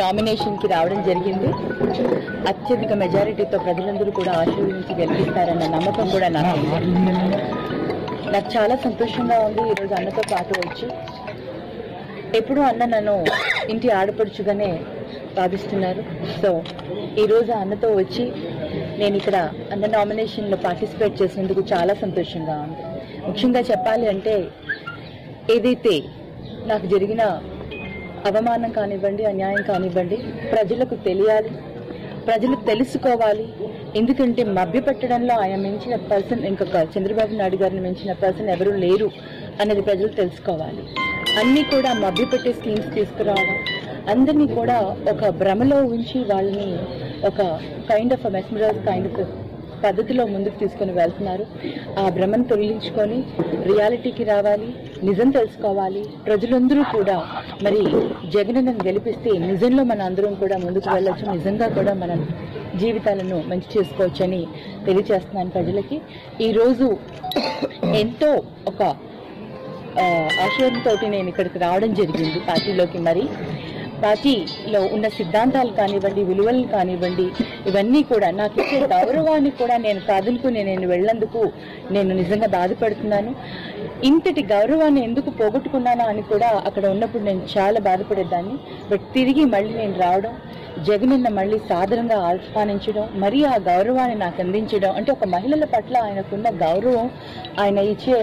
నామినేషన్కి రావడం జరిగింది. అత్యధిక మెజారిటీతో ప్రజలందరూ కూడా ఆశీర్వదించి గెలిపిస్తారన్న నమ్మకం కూడా నాకు నాకు చాలా సంతోషంగా ఉంది ఈరోజు అన్నతో పాటు వచ్చి. ఎప్పుడూ అన్న నన్ను ఇంటి ఆడపడుచుగానే భావిస్తున్నారు. సో ఈరోజు అన్నతో వచ్చి నేను ఇక్కడ అన్న నామినేషన్లో పార్టిసిపేట్ చేసినందుకు చాలా సంతోషంగా ఉంది. ముఖ్యంగా చెప్పాలి అంటే ఏదైతే నాకు జరిగిన అవమానం కానివ్వండి అన్యాయం కానివ్వండి ప్రజలకు తెలియాలి ప్రజలు తెలుసుకోవాలి. ఎందుకంటే మభ్యపెట్టడంలో ఆయన మించిన పర్సన్ ఇంకొక చంద్రబాబు నాయుడు గారిని మించిన పర్సన్ ఎవరూ లేరు అనేది ప్రజలు తెలుసుకోవాలి. అన్నీ కూడా మభ్యపెట్టే స్కీమ్స్ తీసుకురావడం అందరినీ కూడా ఒక భ్రమలో ఉంచి వాళ్ళని ఒక kind of mesmerize kind of పద్ధతిలో ముందుకు తీసుకొని వెళ్తున్నారు. ఆ భ్రమను తొలగించుకొని రియాలిటీకి రావాలి నిజం తెలుసుకోవాలి. ప్రజలందరూ కూడా మరి జగనన్నను గెలిపిస్తే నిజంలో మన అందరం కూడా ముందుకు వెళ్ళొచ్చు. నిజంగా కూడా మన జీవితాలను మంచి చేసుకోవచ్చని తెలియజేస్తున్నాను ప్రజలకి. ఈరోజు ఎంతో ఒక ఆశయంతో నేను ఇక్కడికి రావడం జరిగింది పార్టీలోకి మరి. పార్టీలో ఉన్న సిద్ధాంతాలు కానివ్వండి విలువలు కానివ్వండి ఇవన్నీ కూడా నాకు ఇచ్చే గౌరవాన్ని కూడా నేను కాదనుకుని నేను వెళ్ళేందుకు నేను నిజంగా బాధపడుతున్నాను. ఇంతటి గౌరవాన్ని ఎందుకు పోగొట్టుకున్నానా అని కూడా అక్కడ ఉన్నప్పుడు నేను చాలా బాధపడేదాన్ని. బట్ తిరిగి మళ్ళీ నేను రావడం జగనన్న మళ్ళీ సాదరంగా ఆహ్వానించడం మరీ ఆ గౌరవాన్ని నాకు అందించడం అంటే ఒక మహిళల పట్ల ఆయనకున్న గౌరవం ఆయన ఇచ్చే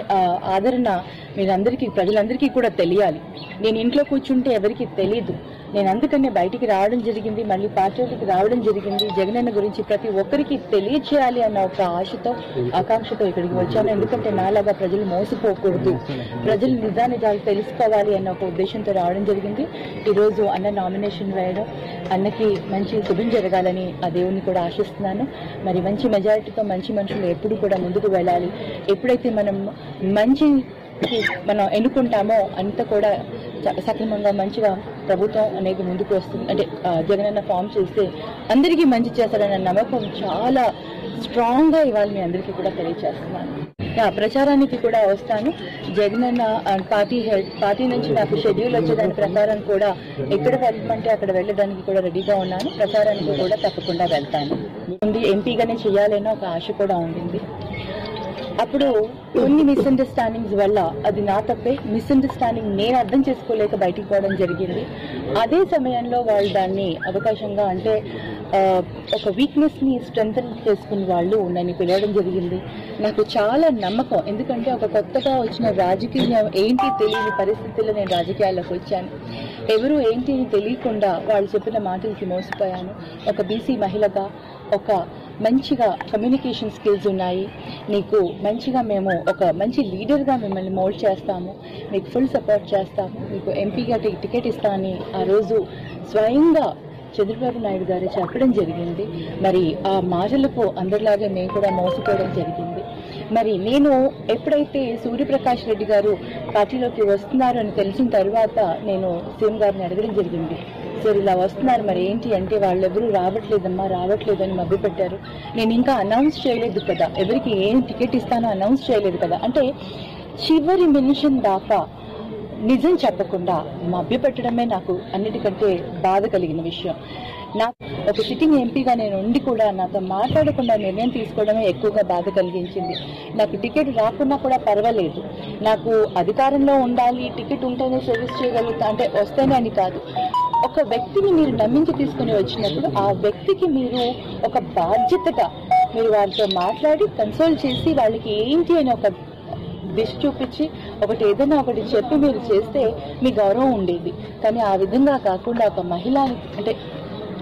ఆదరణ మీరందరికీ ప్రజలందరికీ కూడా తెలియాలి. నేను ఇంట్లో కూర్చుంటే ఎవరికి తెలియదు నేను అందుకనే బయటికి రావడం జరిగింది మళ్ళీ పార్టీలకు రావడం జరిగింది. జగనన్న గురించి ప్రతి ఒక్కరికి తెలియచేయాలి అన్న ఒక ఆశతో ఆకాంక్షతో ఇక్కడికి వచ్చాను. ఎందుకంటే నాలాగా ప్రజలు మోసపోకూడదు. ప్రజలు నిజానిజాలు తెలుసుకోవాలి అన్న ఒక ఉద్దేశంతో రావడం జరిగింది. ఈరోజు అన్న నామినేషన్ వేయడం అన్నకి మంచి శుభం జరగాలని ఆ దేవుని కూడా ఆశిస్తున్నాను. మరి మంచి మెజారిటీతో మంచి మనుషులు ఎప్పుడు కూడా ముందుకు వెళ్ళాలి. ఎప్పుడైతే మనం మంచి మనం ఎన్నుకుంటామో అంత కూడా సక్రమంగా మంచిగా ప్రభుత్వం అనేది ముందుకు వస్తుంది. అంటే జగనన్న ఫామ్ చేస్తే అందరికీ మంచి చేస్తాడన్న నమ్మకం చాలా స్ట్రాంగ్గా ఇవాళ మీ అందరికీ కూడా తెలియజేస్తున్నాను ప్రచారానికి కూడా వస్తాను. జగనన్న అన్న పార్టీ హెడ్ పార్టీ నుంచి నాకు షెడ్యూల్ వచ్చేదాని ప్రకారం కూడా ఎక్కడ వెళ్ళమంటే అక్కడ వెళ్ళడానికి కూడా రెడీగా ఉన్నాను. ప్రచారానికి కూడా తప్పకుండా వెళ్తాను. ముందు ఎంపీగానే చేయాలనే ఒక ఆశ కూడా ఉండింది. అప్పుడు కొన్ని మిస్అండర్స్టాండింగ్స్ వల్ల అది నా తప్పే. మిస్అండర్స్టాండింగ్ నేను అర్థం చేసుకోలేక బయటికి పోవడం జరిగింది. అదే సమయంలో వాళ్ళు దాన్ని అవకాశంగా అంటే ఒక వీక్నెస్ని స్ట్రెంగ్ వాళ్ళు నన్ను పిలవడం జరిగింది. నాకు చాలా నమ్మకం. ఎందుకంటే ఒక కొత్తగా వచ్చిన రాజకీయం ఏంటి తెలియని పరిస్థితుల్లో నేను రాజకీయాల్లోకి వచ్చాను. ఎవరు ఏంటి అని తెలియకుండా వాళ్ళు చెప్పిన మాటలకి మోసపోయాను. ఒక బీసీ మహిళగా ఒక మంచిగా కమ్యూనికేషన్ స్కిల్స్ ఉన్నాయి. నీకు మంచిగా మేము ఒక మంచి లీడర్గా మిమ్మల్ని మోల్డ్ చేస్తాము. మీకు ఫుల్ సపోర్ట్ చేస్తాము. మీకు ఎంపీగా టికెట్ ఇస్తామని ఆ రోజు స్వయంగా చంద్రబాబు నాయుడు గారు చెప్పడం జరిగింది. మరి ఆ మాటలకు అందరిలాగే మేము కూడా మోసపోవడం జరిగింది. మరి నేను ఎప్పుడైతే సూర్యప్రకాష్ రెడ్డి గారు పార్టీలోకి వస్తున్నారు అని తెలిసిన తర్వాత నేను సీఎం గారిని అడగడం జరిగింది. సార్ ఇలా వస్తున్నారు మరి. ఏంటి అంటే వాళ్ళెవరూ రావట్లేదమ్మా రావట్లేదు అని మభ్యపెట్టారు. నేను ఇంకా అనౌన్స్ చేయలేదు కదా. ఎవరికి ఏం టికెట్ ఇస్తానో అనౌన్స్ చేయలేదు కదా. అంటే చివరి నిమిషం దాకా నిజం చెప్పకుండా మభ్యపెట్టడమే నాకు అన్నిటికంటే బాధ కలిగిన విషయం. నాకు ఒక సిట్టింగ్ ఎంపీగా నేను ఉండి కూడా నాతో మాట్లాడకుండా నిర్ణయం తీసుకోవడమే ఎక్కువగా బాధ కలిగించింది. నాకు టికెట్ రాకున్నా కూడా పర్వాలేదు. నాకు అధికారంలో ఉండాలి టికెట్ ఉంటేనే సర్వీస్ చేయగలుగుతా అంటే వస్తేనే అని కాదు. ఒక వ్యక్తిని మీరు నమ్మించి తీసుకుని వచ్చినప్పుడు ఆ వ్యక్తికి మీరు ఒక బాధ్యతగా మీరు వాళ్ళతో మాట్లాడి కన్సోల్ చేసి వాళ్ళకి ఏంటి అని ఒక దిశ చూపించి ఒకటి ఏదైనా ఒకటి చెప్పి మీరు చేస్తే మీ గౌరవం ఉండేది. కానీ ఆ విధంగా కాకుండా ఒక మహిళ అంటే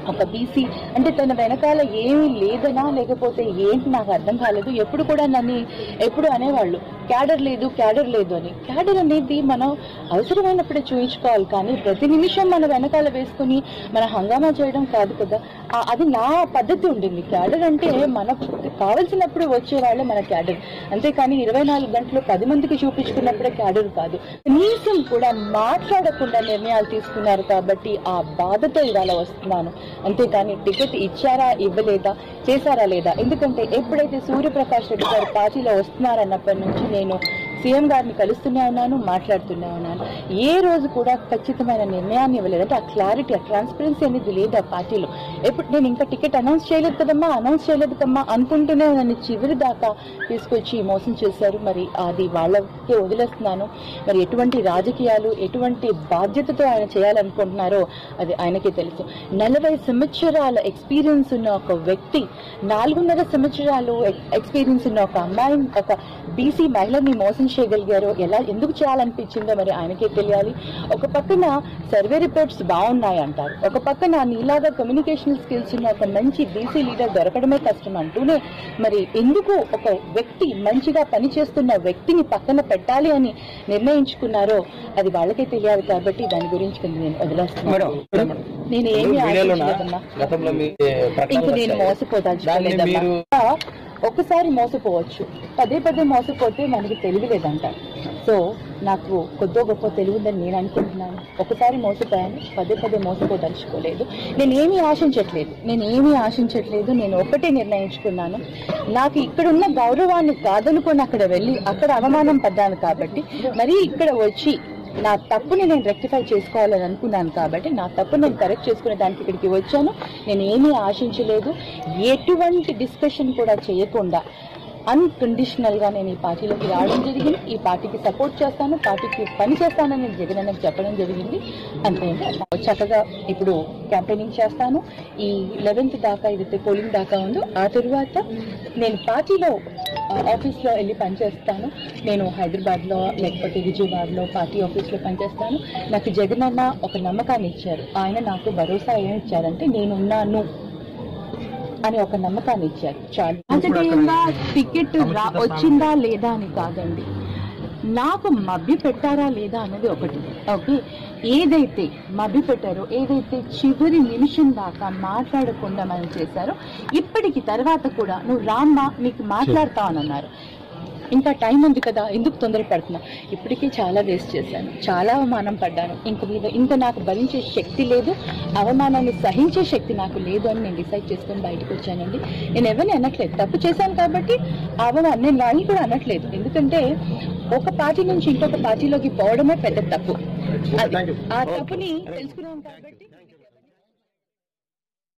ఒక బీసీ అంటే తన వెనకాల ఏమీ లేదనా లేకపోతే ఏంటి నాకు అర్థం కాలేదు. ఎప్పుడు కూడా నన్ను ఎప్పుడు అనేవాళ్ళు. క్యాడర్ లేదు క్యాడర్ లేదు అని. క్యాడర్ అనేది మనం అవసరమైనప్పుడే చూయించుకోవాలి కానీ ప్రతి నిమిషం మన వెనకాల వేసుకుని మన హంగామా చేయడం కాదు కదా. అది నా పద్ధతి ఉండింది. క్యాడర్ అంటే మనకు కావలసినప్పుడు వచ్చేవాళ్ళే మన క్యాడర్. అంతేకాని ఇరవై నాలుగు గంటలు పది మందికి చూపించుకున్నప్పుడే క్యాడర్ కాదు. కనీసం కూడా మాట్లాడకుండా నిర్ణయాలు తీసుకున్నారు కాబట్టి ఆ బాధతో ఇవాళ వస్తున్నాను. అంతేకాని టికెట్ ఇచ్చారా ఇవ్వలేదా చేశారా లేదా? ఎందుకంటే ఎప్పుడైతే సూర్యప్రకాష్ రెడ్డి గారు పార్టీలో వస్తున్నారన్నప్పటి నుంచి నేను సీఎం గారిని కలుస్తూనే ఉన్నాను మాట్లాడుతూనే ఉన్నాను. ఏ రోజు కూడా ఖచ్చితమైన నిర్ణయాన్ని ఇవ్వలేదు అంటే ఆ క్లారిటీ ఆ ట్రాన్స్పరెన్సీ అనేది లేదు ఆ పార్టీలో. ఎప్పుడు నేను ఇంకా టికెట్ అనౌన్స్ చేయలేదు కదమ్మా అనౌన్స్ చేయలేదు కమ్మా అనుకుంటూనే నన్ను చివరి దాకా తీసుకొచ్చి మోసం చేశారు. మరి అది వాళ్ళకే వదిలేస్తున్నాను. మరి ఎటువంటి రాజకీయాలు ఎటువంటి బాధ్యతతో ఆయన చేయాలనుకుంటున్నారో అది ఆయనకే తెలుసు. నలభై సంవత్సరాల ఎక్స్పీరియన్స్ ఉన్న ఒక వ్యక్తి నాలుగున్నర సంవత్సరాలు ఎక్స్పీరియన్స్ ఉన్న ఒక అమ్మాయి ఒక బీసీ మహిళని మోసం చేయగలిగారో ఎలా ఎందుకు చేయాలనిపించిందో మరి ఆయనకే తెలియాలి. ఒక పక్కన సర్వే రిపోర్ట్స్ బాగున్నాయి అంటారు. ఒక పక్కన నీలాగా కమ్యూనికేషన్ స్కిల్స్ ఉన్న ఒక మంచి బీసీ లీడర్ దొరకడమే కష్టం అంటూనే మరి ఎందుకు ఒక వ్యక్తి మంచిగా పనిచేస్తున్న వ్యక్తిని పక్కన పెట్టాలి అని నిర్ణయించుకున్నారో అది వాళ్ళకే తెలియాలి కాబట్టి దాని గురించి నేను వదిలేస్తున్నాను. నేను ఏమీ వీడియోలోనా? ఆశించలేదమ్మా గతంలో మీ ప్రకటనలు ఇంక నేను. మోసపోదలుచుకోలేదమ్మా ఒక్కసారి ఒకసారి మోసపోవచ్చు. పదే పదే మోసపోతే మనకి తెలివి లేదంట. సో నాకు కొద్దో గొప్ప తెలివి ఉందని నేను అనుకుంటున్నాను. ఒకసారి మోసపోయాను పదే పదే మోసపోదలుచుకోలేదు. నేను ఏమీ ఆశించట్లేదు. నేను ఏమీ ఆశించట్లేదు. నేను ఒక్కటే నిర్ణయించుకున్నాను. నాకు ఇక్కడున్న గౌరవాన్ని కాదనుకొని అక్కడ వెళ్ళి అక్కడ అవమానం పడ్డాను కాబట్టి మరీ ఇక్కడ వచ్చి నా తప్పుని నేను రెక్టిఫై చేసుకోవాలని అనుకున్నాను కాబట్టి నా తప్పు నేను కరెక్ట్ చేసుకునే దానికి ఇక్కడికి వచ్చాను. నేను ఏమీ ఆశించలేదు. ఎటువంటి డిస్కషన్ కూడా చేయకుండా అన్కండిషనల్గా నేను ఈ పార్టీలోకి రావడం జరిగింది. ఈ పార్టీకి సపోర్ట్ చేస్తాను పార్టీకి పని చేస్తానని జగన్ అన్నకు చెప్పడం జరిగింది. అంతే చక్కగా ఇప్పుడు క్యాంపెయినింగ్ చేస్తాను. ఈ లెవెన్త్ దాకా ఏదైతే పోలింగ్ దాకా ఉందో. ఆ తరువాత నేను పార్టీలో ఆఫీస్లో వెళ్ళి పనిచేస్తాను. నేను హైదరాబాద్లో లేకపోతే విజయవాడలో పార్టీ ఆఫీస్లో పనిచేస్తాను. నాకు జగన్ అన్న ఒక నమ్మకాన్ని ఇచ్చారు. ఆయన నాకు భరోసా ఏమి ఇచ్చారంటే నేనున్నాను అని ఒక నమ్మకాన్ని ఇచ్చారు. చాలు. రాజకీయంగా టికెట్ రా వచ్చిందా లేదా అని కాదండి. నాకు మభ్య పెట్టారా లేదా అన్నది ఒకటి. ఓకే? ఏదైతే మభ్య పెట్టారో ఏదైతే చివరి నిమిషం దాకా మాట్లాడకుండా మనం చేశారో ఇప్పటికి తర్వాత కూడా నువ్వు రామ్మా నీకు మాట్లాడతావు అని అన్నారు. ఇంకా టైం ఉంది కదా ఎందుకు తొందర పెడుతున్నా? ఇప్పటికీ చాలా వేస్ట్ చేశాను. చాలా అవమానం పడ్డాను. ఇంక మీద ఇంత నాకు భరించే శక్తి లేదు అవమానాన్ని సహించే శక్తి నాకు లేదు అని నేను డిసైడ్ చేసుకొని బయటకు వచ్చానండి. నేను ఎవరిని అనట్లేదు. తప్పు చేశాను కాబట్టి అవమానం నేను వాళ్ళని కూడా అనట్లేదు. ఎందుకంటే ఒక పార్టీ నుంచి ఇంకొక పార్టీలోకి పోవడమే పెద్ద తప్పు. ఆ తప్పుని తెలుసుకున్నాను కాబట్టి